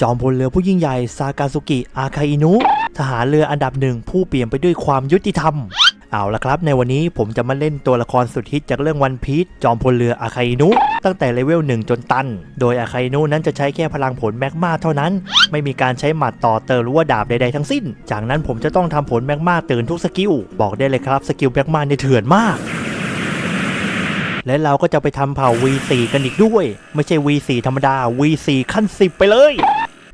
จอมพลเรือผู้ยิ่งใหญ่ซากาซุกิ อาคาอินุ ทหารเรืออันดับหนึ่งผู้เปลี่ยมไปด้วยความยุติธรรม เอาละครับ ในวันนี้ผมจะมาเล่นตัวละครสุดฮิตจากเรื่องวันพีชจอมพลเรืออาคาอินุ ตั้งแต่เลเวล1จนตัน โดยอาคาอินุนั้นจะใช้แค่พลังผลแมกมาเท่านั้น ไม่มีการใช้หมัดต่อเติมหรือว่าดาบใดๆทั้งสิ้น จากนั้นผมจะต้องทำผลแมกมาตื่นทุกสกิล บอกได้เลยครับสกิลแมกมาเนี่ยเถื่อนมากและเราก็จะไปทำเผ่า V4 กันอีกด้วย ไม่ใช่ V4 ธรรมดา V4 ขั้น 10 ไปเลย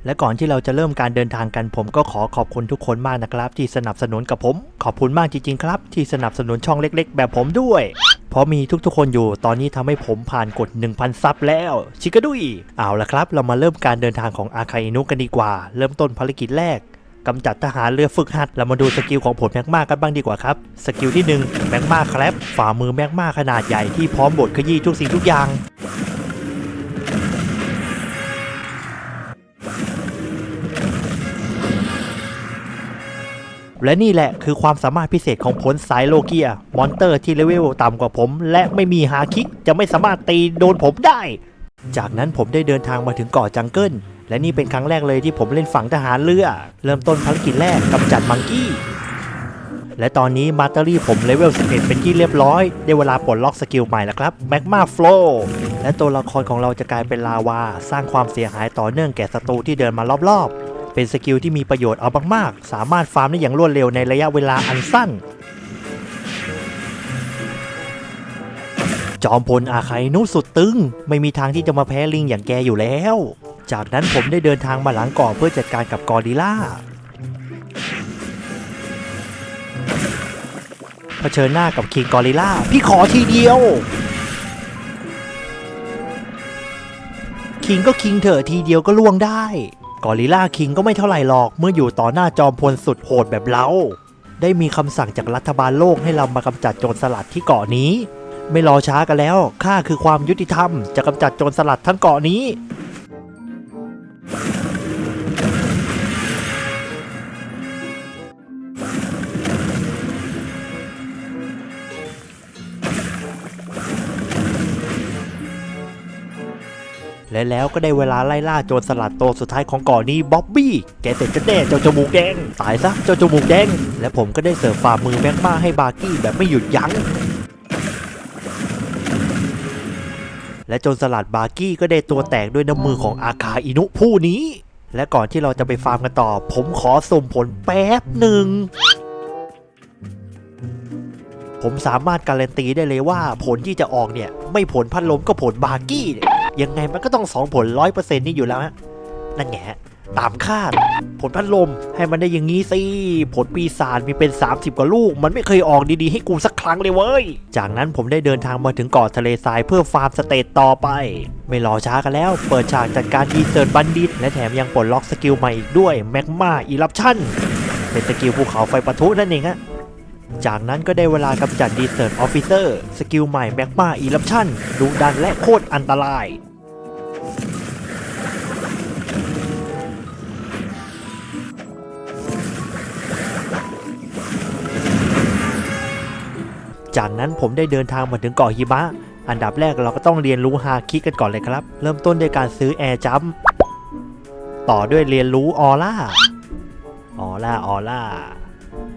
และก่อนที่เราจะเริ่มการเดินทางกันผมก็ขอขอบคุณทุกคนมากนะครับ ที่สนับสนุนกับผม ขอบคุณมากจริงๆครับ ที่สนับสนุนช่องเล็กๆ แบบผมด้วย เพราะมีทุกๆ คนอยู่ตอนนี้ทำให้ผมผ่านกด 1,000 ซับแล้ว ชิกะดุยเอาละครับ เรามาเริ่มการเดินทางของอาคาอินุกันดีกว่า เริ่มต้นภารกิจแรกกำจัดทหารเรือฝึกหัด เรามาดูสกิลของผลแมกมากันบ้างดีกว่าครับ สกิลที่1แมกมาครับฝ่ามือแมกมาขนาดใหญ่ที่พร้อมบดขยี้ทุกสิ่งทุกอย่าง และนี่แหละคือความสามารถพิเศษของผลสายโลเกีย มอนเตอร์ที่เลเวลต่ำกว่าผม และไม่มีฮาคิกจะไม่สามารถตีโดนผมได้ จากนั้นผมได้เดินทางมาถึงเกาะจังเกิลและนี่เป็นครั้งแรกเลยที่ผมเล่นฝั่งทหารเรือ เริ่มต้นภารกิจแรกกำจัดมังกี้ และตอนนี้มาตอรี่ผมเลเวล 11 เป็นที่เรียบร้อย ได้เวลาปลดล็อกสกิลใหม่แล้วครับแมกมาฟลและตัวละครของเราจะกลายเป็นลาวา สร้างความเสียหายต่อเนื่องแก่ศัตรูที่เดินมารอบๆ เป็นสกิลที่มีประโยชน์เอามากๆ สามารถฟาร์มได้อย่างรวดเร็วในระยะเวลาอันสั้น จอมพลอาคาอินุสุดตึง ไม่มีทางที่จะมาแพ้ลิงอย่างแกอยู่แล้ว จากนั้นผมได้เดินทางมาหลังกาะเพื่อจัดการกับกอริล่าเผชิญหน้ากับคิงกอริลล่า พี่ขอทีเดียวคิงก็คิงเถอะทีเดียวก็ล่วงได้ กอริล่าคิงก็ไม่เท่าไหร่หรอกเมื่ออยู่ต่อหน้าจอมพลสุดโหดแบบเรา ได้มีคำสั่งจากรัฐบาลโลกให้เรามากำจัดโจรสลัดที่เกาะนี้ ไม่รอช้ากันแล้วข้าคือความยุติธรรมจะกำจัดโจรสลัดทั้งเกาะนี้ และแล้วก็ได้เวลาไล่ล่าโจรสลัดตัวสุดท้ายของเกาะนี้บ๊อบบี้ แกเสร็จจะแน่เจ้าจมูกแดง ตายซะเจ้าจมูกแดง และผมก็ได้เสิร์ฟฝ่ามือแมกมาให้บาร์กี้แบบไม่หยุดยัง้ง และโจรสลัดบาร์กี้ก็ได้ตัวแตกด้วยน้ำมือของอาคาอินุผู้นี้ และก่อนที่เราจะไปฟาร์มกันต่อ ผมขอส่มผลแป๊บหนึ่งผมสามารถการันตีได้เลยว่าผลที่จะออกเนี่ย ไม่ผลพัดลมก็ผลบาร์กี้เนี่ย ยังไงมันก็ต้องสองผลร้อยเปอร์เซ็นต์นี่อยู่แล้วฮะ นั่นไงตามคาด ผลพัดลมให้มันได้อย่างนี้สิ ผลปีศาจมีเป็น 30 กว่าลูก มันไม่เคยออกดีๆ ให้กูสักครั้งเลยเว้ย จากนั้นผมได้เดินทางมาถึงเกาะทะเลทรายเพื่อฟาร์มสเตตต่อไป ไม่รอช้ากันแล้ว เปิดฉากจัดการดีเซิร์ตบัณฑิต และแถมยังปลดล็อกสกิลใหม่อีกด้วยแมกมาอีลับชั่นเป็นสกิลภูเขาไฟปะทุนั่นเองฮะ จากนั้นก็ได้เวลากำจัดดีเซิร์ตออฟฟิเซอร์สกิลใหม่แมกมาอีลับชั่นดุดันและโคตรอันตราย จากนั้นผมได้เดินทางมาถึงเกาะหิมะ อันดับแรกเราก็ต้องเรียนรู้ฮาคิกันก่อนเลยครับ เริ่มต้นด้วยการซื้อแอร์จัมต่อด้วยเรียนรู้ออร่าออร่าออร่า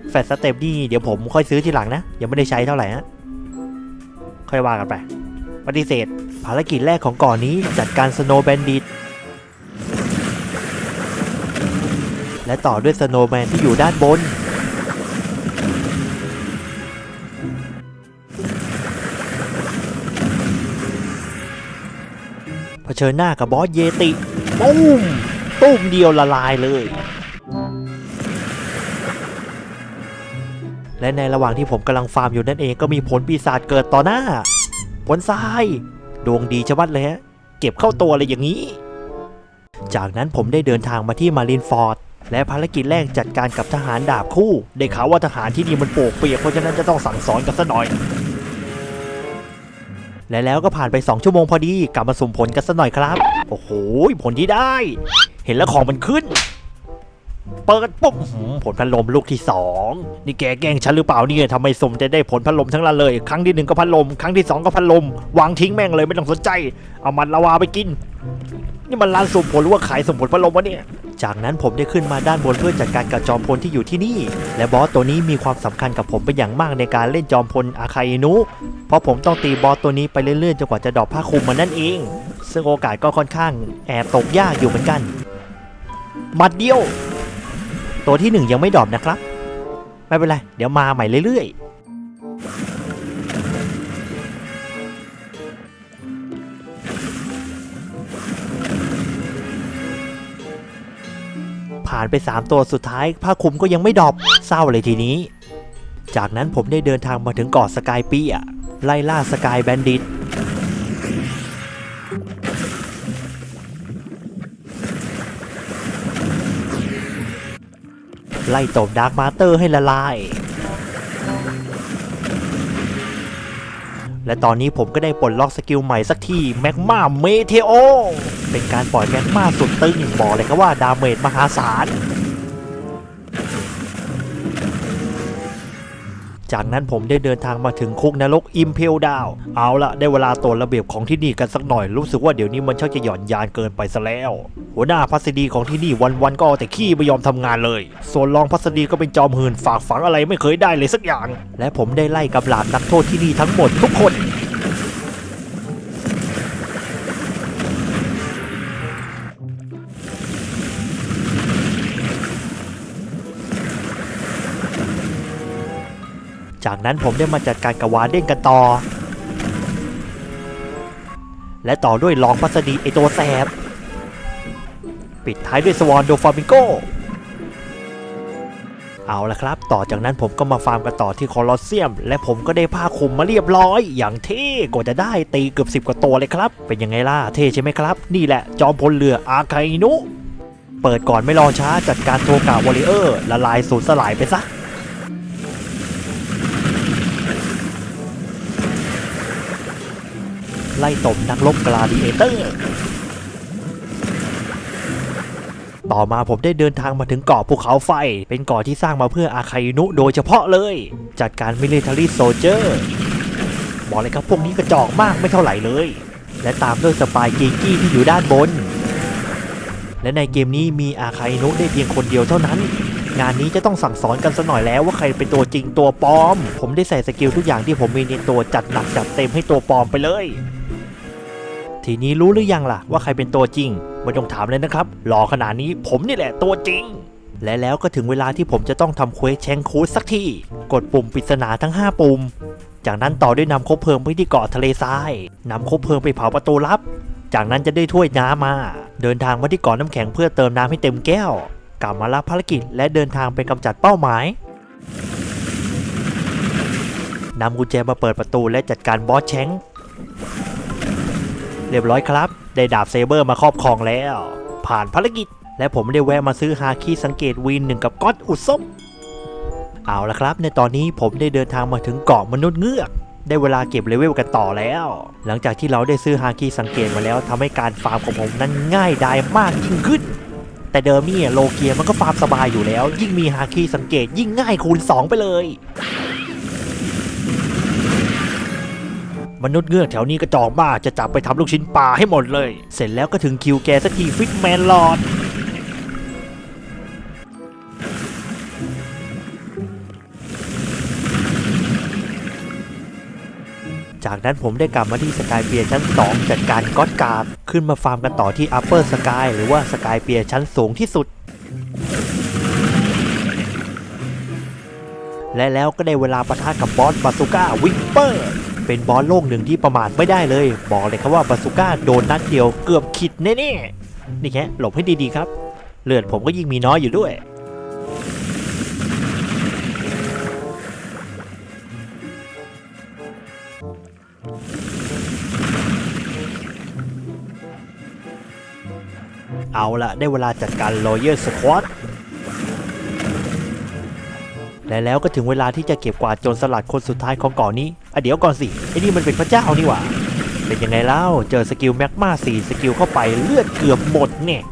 แฟตสเต็ปนี่เดี๋ยวผมค่อยซื้อทีหลังนะ ยังไม่ได้ใช้เท่าไหร่ฮะค่อยว่ากันไป ปฏิเสธ ภารกิจแรกของเก่อนนี้จัดการสโนว์แบนดิตและต่อด้วยสโนว์แมนที่อยู่ด้านบน เผชิญหน้ากับบอสเยติปุ้ม ตุ้มเดียวละลายเลย และในระหว่างที่ผมกำลังฟาร์มอยู่นั่นเองก็มีผลปีศาจเกิดต่อหน้า ผลทรายดวงดีชะมัดเลยฮะเก็บเข้าตัวเลยอย่างนี้ จากนั้นผมได้เดินทางมาที่มารินฟอร์ดและภารกิจแรกจัดการกับทหารดาบคู่ ได้ข่าวว่าทหารที่นี่มันโปกเปียกเพราะฉะนั้นจะต้องสั่งสอนกันซะหน่อย และแล้วก็ผ่านไป 2 ชั่วโมงพอดีกลับมาสุ่มผลกันซะหน่อยครับ โอ้โหผลที่ได้ เห็นแล้วของมันขึ้น เปิดปุ๊บอื้อหือผลพัดลมลูกที่สองนี่แกแกล้งฉันหรือเปล่าเนี่ยทำไมสมจะได้ผลพัดลมทั้งนั้นเลย ครั้งที่หนึ่งก็พัดลม ครั้งที่สองก็พัดลม วางทิ้งแม่งเลยไม่ต้องสนใจ เอามันละวาไปกิน นี่มันร้านสุ่มผลหรือว่าขายสุ่มผลพัดลมวะเนี่ย จากนั้นผมได้ขึ้นมาด้านบนเพื่อจัดการกับจอมพลที่อยู่ที่นี่ และบอสตัวนี้มีความสำคัญกับผมเป็นอย่างมากในการเล่นจอมพลอาคาอินุ เพราะผมต้องตีบอสตัวนี้ไปเรื่อยๆจนกว่าจะดรอปผ้าคลุมมันนั่นเอง ซึ่งโอกาสก็ค่อนข้างแอบตกยากอยู่เหมือนกันหมัดเดียว ตัวที่หนึ่งยังไม่ดรอปนะครับ ไม่เป็นไร เดี๋ยวมาใหม่เรื่อยๆ ผ่านไป 3 ตัวสุดท้ายผ้าคลุมก็ยังไม่ดรอปเศร้าเลยทีนี้ จากนั้นผมได้เดินทางมาถึงเกาะสกายปีอะไล่ล่าสกายแบนดิต ไล่ตบดาร์กมาเตอร์ให้ละลาย และตอนนี้ผมก็ได้ปลดล็อกสกิลใหม่สักทีแมกมาเมเทโอเป็นการปล่อยแมกมาสุดตึงบอกเลยครับว่าดาเมจมหาศาล จากนั้นผมได้เดินทางมาถึงคุกนรกอิมเพลดาวเอาละได้เวลาตรวจระเบียบของที่นี่กันสักหน่อยรู้สึกว่าเดี๋ยวนี้มันชักจะหย่อนยานเกินไปซะแล้ว หัวหน้าพัสดีของที่นี่วันๆก็เอาแต่ขี้ไม่ยอมทำงานเลย ส่วนรองพัสดีก็เป็นจอมหืนฝากฝังอะไรไม่เคยได้เลยสักอย่าง และผมได้ไล่กับหลาดนักโทษที่นี่ทั้งหมดทุกคน จากนั้นผมได้มาจัดการกับวาเด้งกันต่อ และต่อด้วยลองพัสดีไอตัวแสบ ปิดท้ายด้วยสวอนโดฟามิงโกเอาละครับ ต่อจากนั้นผมก็มาฟาร์มกันต่อที่คอลอสเซียม และผมก็ได้ผ้าคลุมมาเรียบร้อย อย่างเท่กว่าจะได้ตีเกือบสิบกว่าตัวเลยครับ เป็นยังไงล่ะ เท่ใช่ไหมครับ นี่แหละ จอมพลเรืออาคาอินุ เปิดก่อนไม่รอช้าจัดการโทกาวอริเออร์ ละลายสูญสลายไปซะ ไล่ตบนักรบกลาดิเอเตอร์ ต่อมาผมได้เดินทางมาถึงเกาะภูเขาไฟ เป็นเกาะที่สร้างมาเพื่ออาคาอินุโดยเฉพาะเลย จัดการมิเลิเ a อรี่โซเจอร์บอกเลยครับพวกนี้กระจอกมากไม่เท่าไหร่เลย และตามด้วยสปายกีกี้ที่อยู่ด้านบน และในเกมนี้มีอาคาอินุได้เพียงคนเดียวเท่านั้นงานนี้จะต้องสั่งสอนกันสัหน่อยแล้วว่าใครเป็นตัวจริงตัวปลอม ผมได้ใส่สกิลทุกอย่างที่ผมมีในตัวจัดหนักจัดเต็มให้ตัวปลอมไปเลย ทีนี้รู้หรือยังล่ะว่าใครเป็นตัวจริง ไม่ต้องถามเลยนะครับรอขนาดนี้ผมนี่แหละตัวจริง และแล้วก็ถึงเวลาที่ผมจะต้องทำเควสแชงคูดสักที กดปุ่มปริศนาทั้ง 5 ปุ่ม จากนั้นต่อด้วยนำคบเพลิงไปที่เกาะทะเลทรายนำคบเพลิงไปเผาประตูลับ จากนั้นจะได้ถ้วยน้ำมา เดินทางมาที่เกาะน้ำแข็งเพื่อเติมน้ำให้เต็มแก้ว กลับมารับภารกิจและเดินทางไปกำจัดเป้าหมายนำกุญแจมาเปิดประตูและจัดการบอสแชง เรียบร้อยครับ ได้ดาบเซเบอร์มาครอบครองแล้ว ผ่านภารกิจ และผมได้แวะมาซื้อฮาคิสังเกตวีนหนึ่งกับก๊อตอุซบเอาละครับ ในตอนนี้ผมได้เดินทางมาถึงเกาะมนุษย์เงือก ได้เวลาเก็บเลเวลกันต่อแล้ว หลังจากที่เราได้ซื้อฮาคิสังเกตมาแล้วทำให้การฟาร์มของผมนั้นง่ายดายมากยิ่งขึ้น แต่เดิมเนี่ยโลเกียมันก็ฟาร์มสบายอยู่แล้ว ยิ่งมีฮาคิสังเกตยิ่งง่ายคูณ 2 ไปเลย มนุษย์เงือกแถวนี้กระจอกมากจะจับไปทำลูกชิ้นปลาให้หมดเลย เสร็จแล้วก็ถึงคิวแกสักทีฟิกแมนลอดจากนั้นผมได้กลับมาที่สกายเปียชั้น 2 จัดการก๊อตการ์ดขึ้นมาฟาร์มกันต่อที่อัปเปอร์สกายหรือว่าสกายเปียชั้นสูงที่สุด และแล้วก็ได้เวลาปะทะกับบอสบาซูก้าวิปเปอร์ เป็นบอสโลกหนึ่งที่ประมาทไม่ได้เลย บอกเลยครับว่าบาซูก้าโดนนัดเดียวเกือบขิดแน่ๆนี่แค่หลบให้ดีๆครับ เลือดผมก็ยิ่งมีน้อยอยู่ด้วยเอาละได้เวลาจัดการ Lawyer Squad และแล้วก็ถึงเวลาที่จะเก็บกวาดโจรสลัดคนสุดท้ายของเกาะนี้อเดี๋ยวก่อนสิไอ้นี่มันเป็นพระเจ้านี่หว่า เป็นยังไงเล่าเจอสกิลแมกมาสี่สกิลเข้าไปเลือดเกือบหมดเนี่ย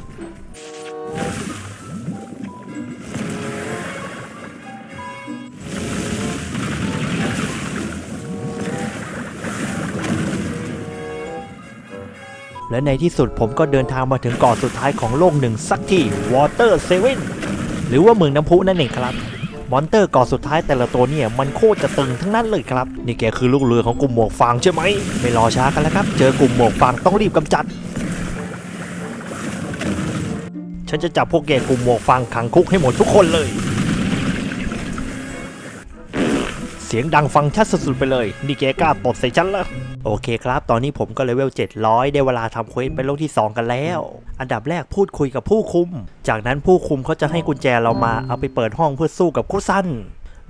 และในที่สุดผมก็เดินทางมาถึงเกาะสุดท้ายของโลกหนึ่งสักทีวอเตอร์เซเว่นหรือว่าเมืองน้ำพุนั่นเองครับ มอนเตอร์ก่อสุดท้ายแต่ละตัวเนี่ยมันโคตรจะตึงทั้งนั้นเลยครับ นี่แกคือลูกเรือของกลุ่มหมวกฟางใช่ไหม ไม่รอช้ากันแล้วครับ เจอกลุ่มหมวกฟางต้องรีบกำจัด ฉันจะจับพวกแกกลุ่มหมวกฟางขังคุกให้หมดทุกคนเลย เสียงดังฟังชัดสุดๆไปเลย นี่แกกล้าตดใส่ฉันเหรอโอเคครับ ตอนนี้ผมก็เลเวล 700 ได้เวลาทำเควสเป็นโลกที่ 2 กันแล้ว อันดับแรกพูดคุยกับผู้คุม จากนั้นผู้คุมเขาจะให้กุญแจเรามาเอาไปเปิดห้องเพื่อสู้กับคุซัน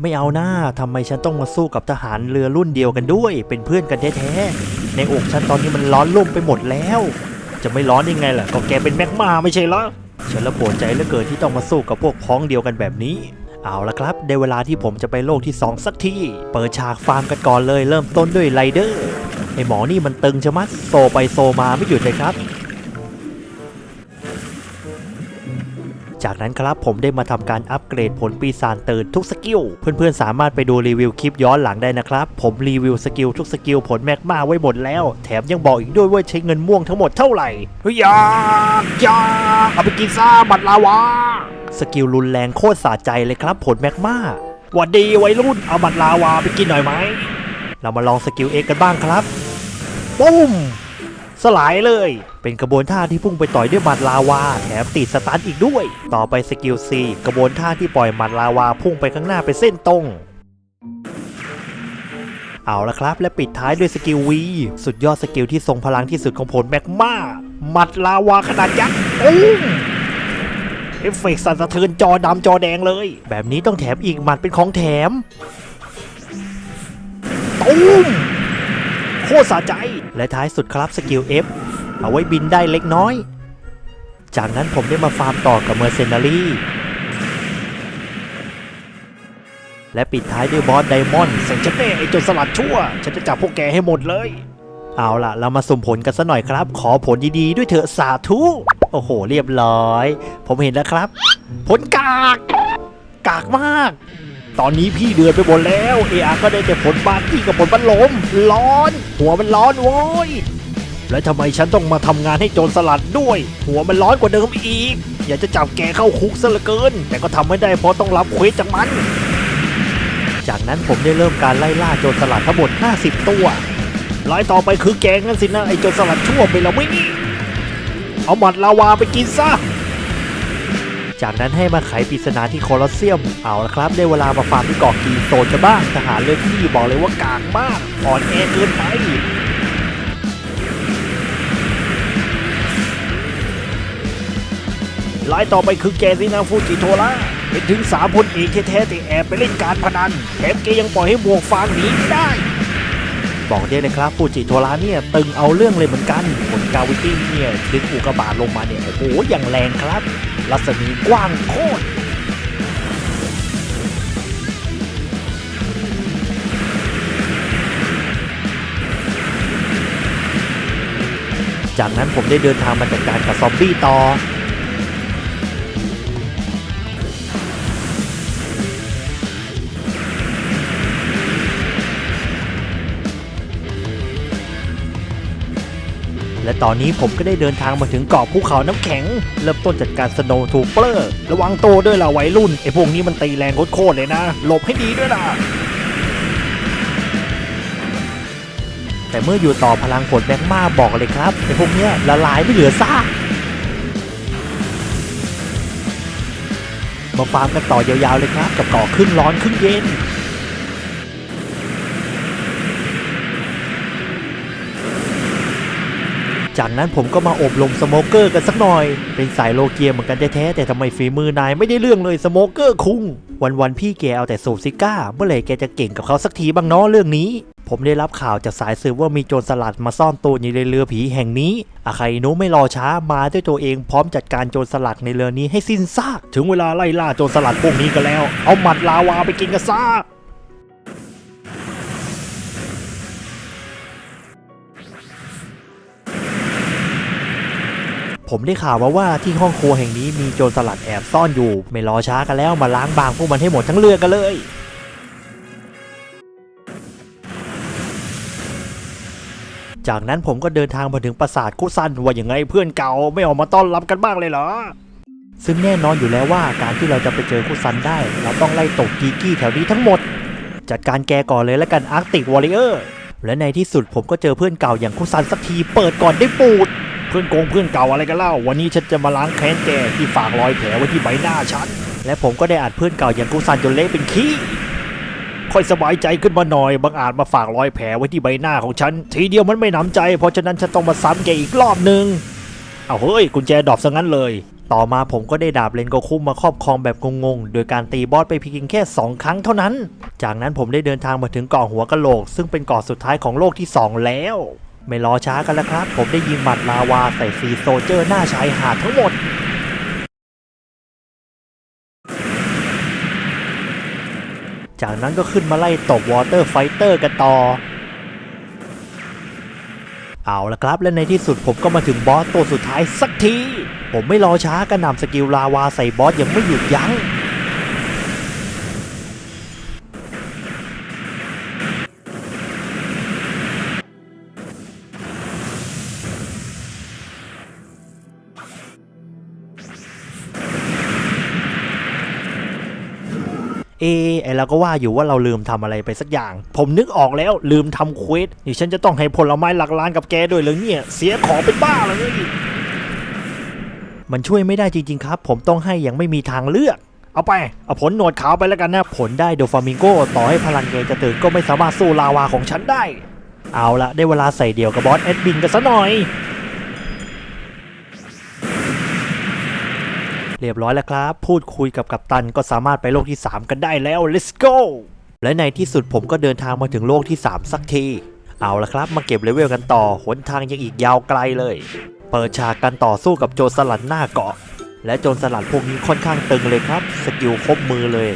ไม่เอาหน้าทำไมฉันต้องมาสู้กับทหารเรือรุ่นเดียวกันด้วย เป็นเพื่อนกันแท้ๆ ในอกฉันตอนนี้มันร้อนรุ่มไปหมดแล้ว จะไม่ร้อนยังไงล่ะ ก็แกเป็นแมกมาไม่ใช่เหรอ ฉันละปวดใจเหลือเกินที่ต้องมาสู้กับพวกพ้องเดียวกันแบบนี้ เอาละครับได้เวลาที่ผมจะไปโลกที่ 2 สักทีเปิดฉากฟาร์มกันก่อนเลย เริ่มต้นด้วยไรเดอร์ไอหมอนี่มันตึงชะมัดโซไปโซมาไม่หยุดเลยครับ จากนั้นครับผมได้มาทำการอัปเกรดผลปีศาจเตื่นทุกสกิล เพื่อนๆ สามารถไปดูรีวิวคลิปย้อนหลังได้นะครับ ผมรีวิวสกิลทุกสกิลผลแมกมาไว้หมดแล้ว แถมยังบอกอีกด้วยว่าใช้เงินม่วงทั้งหมดเท่าไหร่ยากยาเอาไปกินซ่าบัตรลาวา สกิลรุนแรงโคตรสะใจเลยครับผลแมกมาหวัดดีวัยรุ่นเอาบัตรลาวาไปกินหน่อยไหม เรามาลองสกิลเอกกันบ้างครับปุ้ม สลายเลย เป็นกระบวนท่าที่พุ่งไปต่อยด้วยหมัดลาวา แถมติดสตันอีกด้วย ต่อไปสกิล C กระบวนท่าที่ปล่อยหมัดลาวาพุ่งไปข้างหน้าเป็นเส้นตรงเอาละครับ และปิดท้ายด้วยสกิล V สุดยอดสกิลที่ทรงพลังที่สุดของผลแมกมาหมัดลาวาขนาดยักษ์เอฟเฟกต์สั่นสะเทือนจอดำจอแดงเลย แบบนี้ต้องแถมอีกหมัดเป็นของแถมตุ้มโคตรสะใจ และท้ายสุดครับสกิล F เอาไว้บินได้เล็กน้อย จากนั้นผมได้มาฟาร์มต่อกับเมอร์เซนารีและปิดท้ายด้วยบอสไดมอนด์เสร็จฉันแน่ไอ้โจรสลัดชั่ว ฉันจะจับพวกแกให้หมดเลย เอาล่ะ เรามาสุ่มผลกันสัหน่อยครับ ขอผลดีๆด้วยเถอะสาธุ โอ้โห เรียบร้อย ผมเห็นแล้วครับ ผลกาก กากมาก ตอนนี้พี่เดือดไปหมดแล้วเออาก็ได้แต่ผลบาดที่กับผลพัดลม ร้อน หัวมันร้อนโว้ยแล้วทำไมฉันต้องมาทำงานให้โจรสลัดด้วย หัวมันร้อนกว่าเดิมอีก อยากจะจับแกเข้าคุกซะเหลือเกิน แต่ก็ทำไม่ได้เพราะต้องรับเควสจากมัน จากนั้นผมได้เริ่มการไล่ล่าโจรสลัดทั้งหมด 50 ตัวรายต่อไปคือแกงั้นสินะไอโจรสลัดชั่วไปแล้วไม่เอาหมัดลาวาไปกินซะ จากนั้นให้มาไขปริศนาที่โคลอสเซียม เอาละครับ ได้เวลามาฟาร์มที่เกาะกีโซนกันบ้าง ทหารเรือที่นี่บอกเลยว่ากากมาก อ่อนแอเกินไปรายต่อไปคือแกสินะฟูจิโทระเป็นถึงสามพลเอกแท้ๆแต่แอบไปเล่นการพนันแถมแกยังปล่อยให้หมวกฟางหนีไม่ได้ บอกได้เลยครับฟูจิโทระเนี่ย ตึงเอาเรื่องเลยเหมือนกันผลกาวิตี้เนี่ย ดึงอุกกาบาตลงมาเนี่ย โอ้โหอย่างแรงครับ รัศมีกว้างโคตรจากนั้นผมได้เดินทางมาจัดการกับซอมบี้ต่อ และตอนนี้ผมก็ได้เดินทางมาถึงเกาะภูเขาน้ำแข็ง เริ่มต้นจัดการสโนว์ทูเปอร์ ระวังตัวด้วยล่ะวัยรุ่นไอ้พวกนี้มันตีแรงโคตรเลยนะ หลบให้ดีด้วยล่ะแต่เมื่ออยู่ต่อพลังผลแมกมาบอกเลยครับไอ้พวกเนี้ยละลายไม่เหลือซากมาฟาร์มกันต่อยาวๆเลยครับกับเกาะครึ่งร้อนครึ่งเย็น จากนั้นผมก็มาอบรมสโมเกอร์กันสักหน่อย เป็นสายโลเกียเหมือนกันแท้ๆแต่ทำไมฝีมือนายไม่ได้เรื่องเลยสโมเกอร์คุง วันๆพี่แกเอาแต่สูบซิก้า เมื่อไหร่แกจะเก่งกับเขาสักทีบ้างเนาะเรื่องนี้ ผมได้รับข่าวจากสายสืบว่ามีโจรสลัดมาซ่อนตัวอยู่ในเรือผีแห่งนี้อาคาอินุไม่รอช้ามาด้วยตัวเองพร้อมจัดการโจรสลัดในเรือนี้ให้สิ้นซาก ถึงเวลาไล่ล่าโจรสลัดพวกนี้กันแล้ว เอาหมัดลาวาไปกินกันซะ ผมได้ข่าวมาว่าที่ห้องครัวแห่งนี้มีโจรสลัดแอบซ่อนอยู่ ไม่รอช้ากันแล้วมาล้างบางพวกมันให้หมดทั้งเรือกันเลย จากนั้นผมก็เดินทางมาถึงปราสาทคุซันว่าอย่างไงเพื่อนเก่าไม่ออกมาต้อนรับกันบ้างเลยเหรอ ซึ่งแน่นอนอยู่แล้วว่าการที่เราจะไปเจอคุซันได้ เราต้องไล่ตกกีกี้แถวนี้ทั้งหมด จัดการแกก่อนเลยแล้วกันอาร์ติกวอริเออร์และในที่สุดผมก็เจอเพื่อนเก่าอย่างคุซันสักทีเปิดก่อนได้ปูด พื่อนโกงเพื่อนเก่าอะไรกันเล่า วันนี้ฉันจะมาล้างแค้นแกที่ฝากรอยแผลไว้ที่ใบหน้าฉัน และผมก็ได้อัดเพื่อนเก่าอย่างคุซันจนเละเป็นขี้ค่อยสบายใจขึ้นมาหน่อยบางอาจมาฝากรอยแผลไว้ที่ใบหน้าของฉัน ทีเดียวมันไม่หนำใจ เพราะฉะนั้นฉันต้องมาซ้ำแกอีกรอบหนึ่งเอาเฮ้ยกุญแจดรอปซะงั้นเลย ต่อมาผมก็ได้ดาบเลนโกคุมาครอบครองแบบงงๆ โดยการตีบอสไปเพียงแค่ 2 ครั้งเท่านั้น จากนั้นผมได้เดินทางมาถึงเกาะหัวกะโหลก ซึ่งเป็นเกาะสุดท้ายของโลกที่ 2 แล้ว ไม่รอช้ากันแล้วครับ ผมได้ยิงหมัดลาวาใส่ซีโซเจอร์หน้าชายหาดทั้งหมด จากนั้นก็ขึ้นมาไล่ตบวอเตอร์ไฟเตอร์กันต่อ เอาละครับและในที่สุดผมก็มาถึงบอสตัวสุดท้ายสักที ผมไม่รอช้ากระหน่ำสกิลลาวาใส่บอสยังไม่หยุดยัง้ง เออไอเราก็ว่าอยู่ว่าเราลืมทำอะไรไปสักอย่าง ผมนึกออกแล้วลืมทำเควสนี่ฉันจะต้องให้ผลไม้หลักล้านกับแกด้วยเลยเนี่ย เสียของเป็นบ้าเลยมันช่วยไม่ได้จริง ๆ ครับ ผมต้องให้อย่างไม่มีทางเลือก เอาไป เอาผลหนวดขาวไปแล้วกันนะ ผลได้โดฟามิงโกต่อให้พลังเกจะตื่นก็ไม่สามารถสู้ลาวาของฉันได้ เอาละได้เวลาใส่เดี่ยวกับบอสแอดมินกันซะหน่อย เรียบร้อยแล้วครับ พูดคุยกับกัปตันก็สามารถไปโลกที่ 3 กันได้แล้ว let's go และในที่สุดผมก็เดินทางมาถึงโลกที่ 3 สักที เอาละครับ มาเก็บเลเวลกันต่อหนทางยังอีกยาวไกลเลย เปิดฉากกันต่อสู้กับโจรสลัดหน้าเกาะ และโจรสลัดพวกนี้ค่อนข้างตึงเลยครับ สกิลครบมือเลย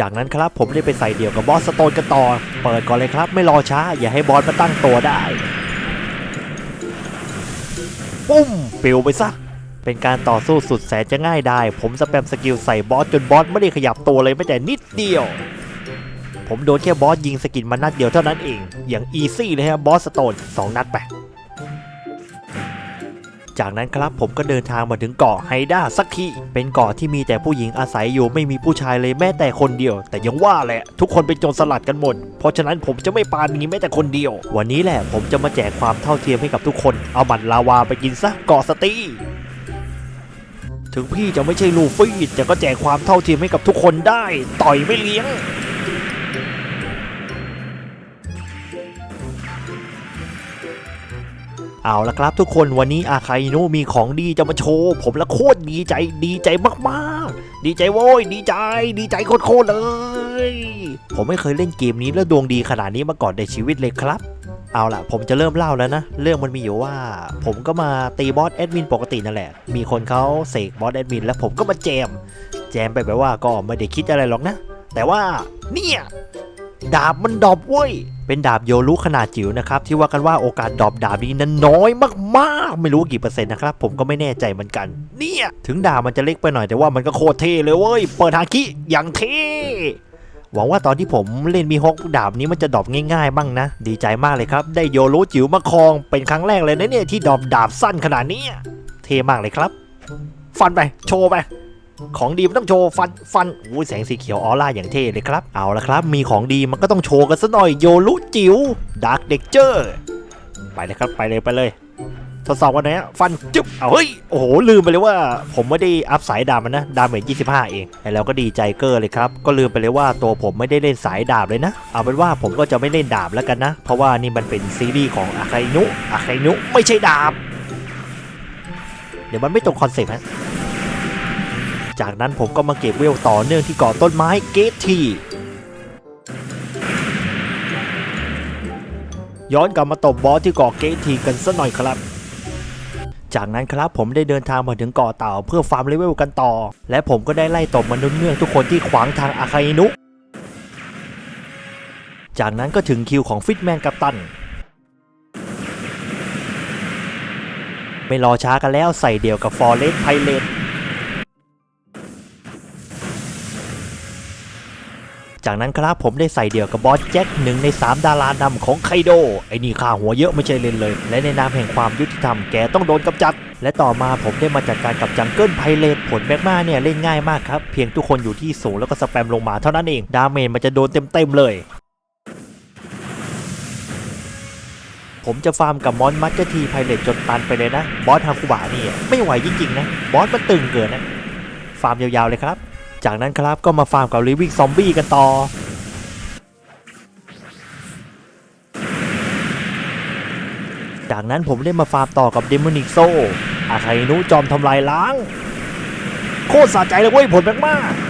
จากนั้นครับผมได้ไปใส่เดี่ยวกับบอสสโตนกันต่อ เปิดก่อนเลยครับไม่รอช้า อย่าให้บอสมาตั้งตัวได้ ปุ้มปิวไปซะ เป็นการต่อสู้สุดแสนจะง่ายได้ ผมสแปมสกิลใส่บอสจนบอสไม่ได้ขยับตัวเลยแม้แต่นิดเดียว ผมโดนแค่บอสยิงสกินมานัดเดียวเท่านั้นเอง อย่างอีซี่เลยฮะบอสสโตนสองนัดไป จากนั้นครับผมก็เดินทางมาถึงเกาะไฮด้าสักทีเป็นเกาะที่มีแต่ผู้หญิงอาศัยอยู่ไม่มีผู้ชายเลยแม้แต่คนเดียว แต่ยังว่าแหละ ทุกคนเป็นโจรสลัดกันหมด เพราะฉะนั้นผมจะไม่ปานีแม้แต่คนเดียว วันนี้แหละผมจะมาแจกความเท่าเทียมให้กับทุกคน เอาบัตรลาวาไปกินซะเกาะสตีถึงพี่จะไม่ใช่ลูฟี่แต่ก็แจกความเท่าเทียมให้กับทุกคนได้ ต่อยไม่เลี้ยง เอาละครับทุกคนวันนี้อาคาอินุมีของดีจะมาโชว์ ผมละโคตรดีใจดีใจมากๆ ดีใจโว้ยดีใจ ดีใจโคตรเลย ผมไม่เคยเล่นเกมนี้แล้วดวงดีขนาดนี้มาก่อนในชีวิตเลยครับ เอาล่ะ ผมจะเริ่มเล่าแล้วนะ เรื่องมันมีอยู่ว่า ผมก็มาตีบอสแอดมินปกตินั่นแหละ มีคนเขาเสกบอสแอดมินแล้วผมก็มาแจม แจมไปแบบว่าก็ไม่ได้คิดอะไรหรอกนะ แต่ว่าเนี่ย ดาบมันดรอปเว้ย เป็นดาบโยรุขนาดจิ๋วนะครับ ที่ว่ากันว่าโอกาสดรอปดาบนี้นั้นน้อยมากๆ ไม่รู้กี่เปอร์เซ็นต์นะครับ ผมก็ไม่แน่ใจเหมือนกัน เนี่ย ถึงดาบมันจะเล็กไปหน่อยแต่ว่ามันก็โคตรเท่เลยเว้ย เปิดฮาคิอย่างเท่หวังว่าตอนที่ผมเล่นมีฮกดาบนี้มันจะดรอปง่ายๆบ้างนะ ดีใจมากเลยครับ ได้โยรุจิ๋วมาครองเป็นครั้งแรกเลยนะเนี่ยที่ดรอปดาบสั้นขนาดนี้เท่มากเลยครับ ฟันไปโชว์ไป ของดีมันต้องโชว์ฟันฟันอุ้ยแสงสีเขียวออร่าอย่างเท่เลยครับ เอาละครับ มีของดีมันก็ต้องโชว์กันซะหน่อยโยรุจิ๋วดาร์กเด็กเจอร์ไปเลยครับไปเลยไปเลยทดสอบกันนะฮะฟันจุ๊บเอาเฮ้ย โอ้โห ลืมไปเลยว่า ผมไม่ได้อัพสายดาบมันนะ ดาเมจ25 เองไอ้แล้วก็ดีใจเกอร์เลยครับ ก็ลืมไปเลยว่าตัวผมไม่ได้เล่นสายดาบเลยนะ เอาเป็นว่าผมก็จะไม่เล่นดาบแล้วกันนะ เพราะว่านี่มันเป็นซีรีส์ของอาคานุอาคานุไม่ใช่ดาบ เดี๋ยวมันไม่ตรงคอนเซ็ปต์ฮะ จากนั้นผมก็มาเก็บเวลต่อเนื่องที่กาะต้นไม้เกตทีย้อนกลับมาตบบอสที่เกาะเกตทีกันสักหน่อยครับ จากนั้นครับผมได้เดินทางมาถึงเกาะเต่าเพื่อฟาร์มเลเวลกันต่อ และผมก็ได้ไล่ตบมนุษย์เนื่องทุกคนที่ขวางทางอาคาอินุ จากนั้นก็ถึงคิวของฟิตแมนกัปตัน ไม่รอช้ากันแล้วใส่เดี่ยวกับฟอร์เรสไพเรต จากนั้นครับผมได้ใส่เดี่ยวกับบอสแจ็คหนึ่งใน 3 ดารานำของไคโดไอ้นี่ค่าหัวเยอะไม่ใช่เล่นเลย และในนามแห่งความยุติธรรมแกต้องโดนกำจัด และต่อมาผมได้มาจัดการกับจังเกิลไพเรตผลแมกมาเนี่ยเล่นง่ายมากครับ เพียงทุกคนอยู่ที่สูงแล้วก็สแปมลงมาเท่านั้นเอง ดาเมจมันจะโดนเต็มๆเลยผมจะฟาร์มกับมอนมัตเจอร์ทีไพเรตจนตันไปเลยนะ บอสฮาคุบะนี่ไม่ไหวจริงๆนะ บอสมันตึงเกินนะ ฟาร์มยาวๆเลยครับ จากนั้นครับก็มาฟาร์มกับลิวิ่งซอมบี้กันต่อ จากนั้นผมได้มาฟาร์มต่อกับเดมอนิกโซอาไคนุจอมทำลายล้าง โคตรสะใจเลยเว้ยผลมากๆ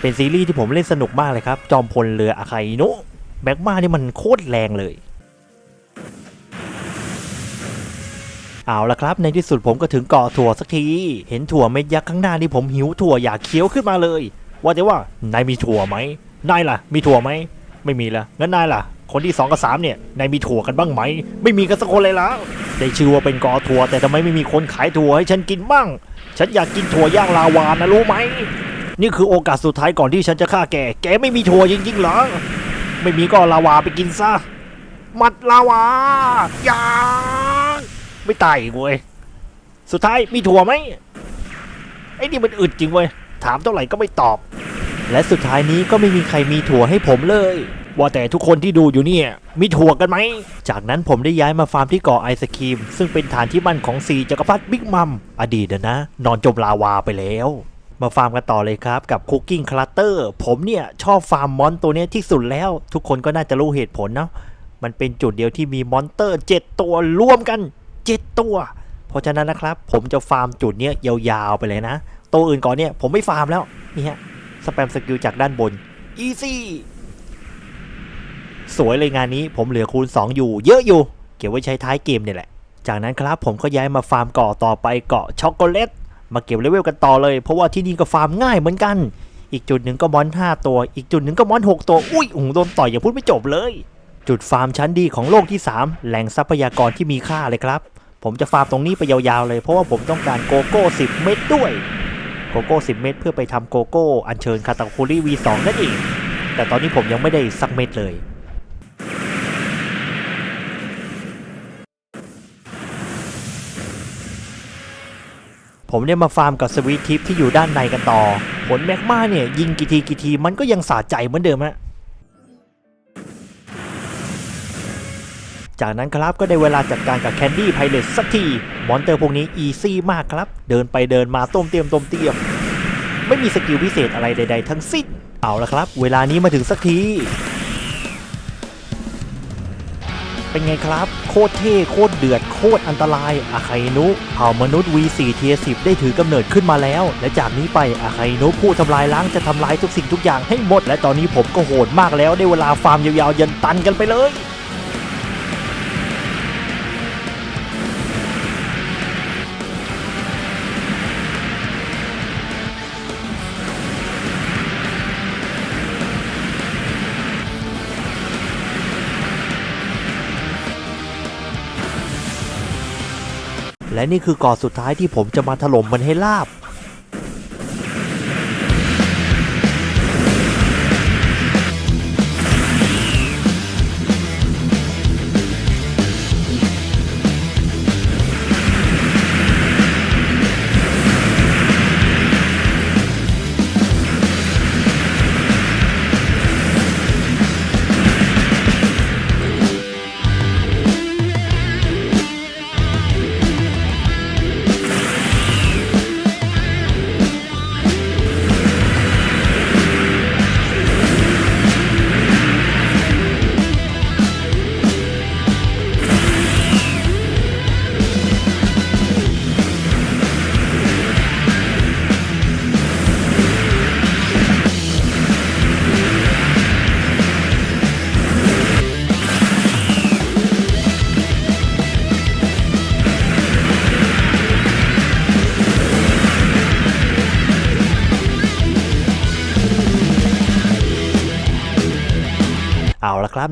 เป็นซีรีส์ที่ผมเล่นสนุกมากเลยครับ จอมพลเรืออาไคนุแบกมานี่มันโคตรแรงเลย เอาละครับ ในที่สุดผมก็ถึงเกาะถั่วสักที เห็นถั่วเม็ดยักษ์ข้างหน้านี่ผมหิวถั่วอยากเคี้ยวขึ้นมาเลย ว่าแต่ว่านายมีถั่วไหมนายล่ะ มีถั่วไหมไม่มีละงั้นนายล่ะ คนที่สองกับสามเนี่ยนายมีถั่วกันบ้างไหม ไม่มีกันสักคนเลยละได้ชื่อว่าเป็นกอถั่วแต่ทำไมไม่มีคนขายถั่วให้ฉันกินบ้าง ฉันอยากกินถั่วย่างลาวานะรู้ไหม นี่คือโอกาสสุดท้ายก่อนที่ฉันจะฆ่าแก แกไม่มีถั่วจริงๆเหรอ ไม่มีก็ลาวาไปกินซะ มัดลาวายา ไม่ตายอีกเว้ยสุดท้ายมีถั่วไหมไอ้นี่มันอึดจริงเว้ยถามเท่าไหร่ก็ไม่ตอบ และสุดท้ายนี้ก็ไม่มีใครมีถั่วให้ผมเลย ว่าแต่ทุกคนที่ดูอยู่เนี่ย มีถั่วกันไหม จากนั้นผมได้ย้ายมาฟาร์มที่เกาะไอศครีม ซึ่งเป็นฐานที่มั่นของสีจักรพรรดิบิ๊กมัมอดีตนะ นอนจมลาวาไปแล้วมาฟาร์มกันต่อเลยครับกับคุกกิ้งคลัตเตอร์ผมเนี่ย ชอบฟาร์มมอนตัวนี้ที่สุดแล้ว ทุกคนก็น่าจะรู้เหตุผลเนาะมันเป็นจุดเดียวที่มีมอนเตอร์ 7 ตัวรวมกัน 7 ตัว เพราะฉะนั้นนะครับ ผมจะฟาร์มจุดเนี้ยยาวๆไปเลยนะ ตัวอื่นก่อนเนี่ยผมไม่ฟาร์มแล้ว นี่ฮะสแปมสกิลจากด้านบนอีซี่สวยเลยงานนี้ผมเหลือคูณ 2 อยู่ เยอะอยู่ เก็บไว้ใช้ท้ายเกมเนี่ยแหละ จากนั้นครับผมก็ย้ายมาฟาร์มเกาะต่อไปเกาะช็อกโกแลตมาเก็บเลเวลกันต่อเลย เพราะว่าที่นี่ก็ฟาร์มง่ายเหมือนกัน อีกจุดหนึ่งก็มอน 5 ตัว อีกจุดหนึ่งก็มอน 6 ตัว อุ้ยโอ้โหโดนต่อยอย่าพูดไม่จบเลย จุดฟาร์มชั้นดีของโลกที่ 3 แหล่งทรัพยากรที่มีค่าเลยครับ ผมจะฟาร์มตรงนี้ไปยาวๆเลย เพราะว่าผมต้องการโกโก้ 10 เม็ดด้วย โกโก้ 10 เม็ดเพื่อไปทำโกโก้ อัญเชิญคาตาคุริ V2 นั่นเอง แต่ตอนนี้ผมยังไม่ได้สักเม็ดเลยผมเนี่ยมาฟาร์มกับสวีททิปที่อยู่ด้านในกันต่อ ผลแมกมาเนี่ยยิงกี่ทีกี่ทีมันก็ยังสาใจเหมือนเดิมฮะ จากนั้นครับก็ได้เวลาจัดการกับแคนดี้ไพเรตสักที มอนเตอร์พวกนี้อีซี่มากครับ เดินไปเดินมาต้มเตียมต้มเตียม ไม่มีสกิลพิเศษอะไรใด ๆ ทั้งสิ้น เอาละครับ เวลานี้มาถึงสักที เป็นไงครับ โคตรเท่โคตรเดือดโคตรอันตรายอาไคนุเผ่ามนุษย์ V4 เทีย10ได้ถือกำเนิดขึ้นมาแล้ว และจากนี้ไปอาไคนุผู้ทำลายล้างจะทำลายทุกสิ่งทุกอย่างให้หมด และตอนนี้ผมก็โหดมากแล้วได้เวลาฟาร์มยาวๆยันตันกันไปเลย และนี่คือก่อสุดท้ายที่ผมจะมาถล่มมันให้ลาบ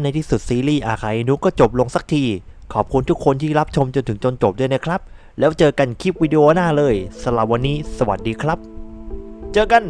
ในที่สุดซีรีส์อาคาอินุก็จบลงสักที ขอบคุณทุกคนที่รับชมจนถึงจนจบด้วยนะครับ แล้วเจอกันคลิปวิดีโอหน้าเลยสำหรับวันนี้ สวัสดีครับ เจอกัน